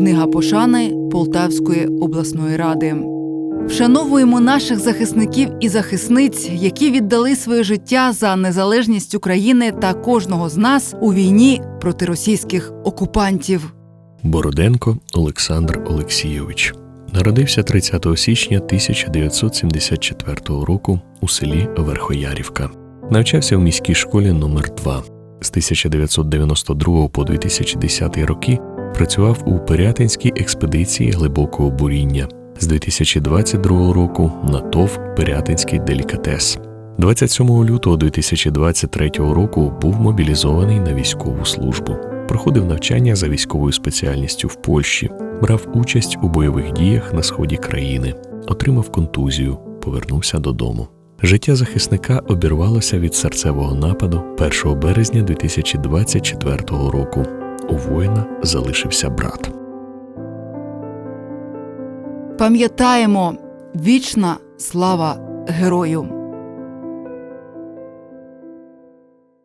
Книга пошани Полтавської обласної ради. Вшановуємо наших захисників і захисниць, які віддали своє життя за незалежність України та кожного з нас у війні проти російських окупантів. Бороденко Олександр Олексійович народився 30 січня 1974 року у селі Верхоярівка. Навчався в міській школі номер 2 З 1992 по 2010 роки працював у Пирятинській експедиції глибокого буріння. З 2022 року на ТОВ Пирятинський делікатес. 27 лютого 2023 року був мобілізований на військову службу. Проходив навчання за військовою спеціальністю в Польщі, брав участь у бойових діях на сході країни, отримав контузію, повернувся додому. Життя захисника обірвалося від серцевого нападу 1 березня 2024 року. У воїна залишився брат. Пам'ятаємо вічна слава герою.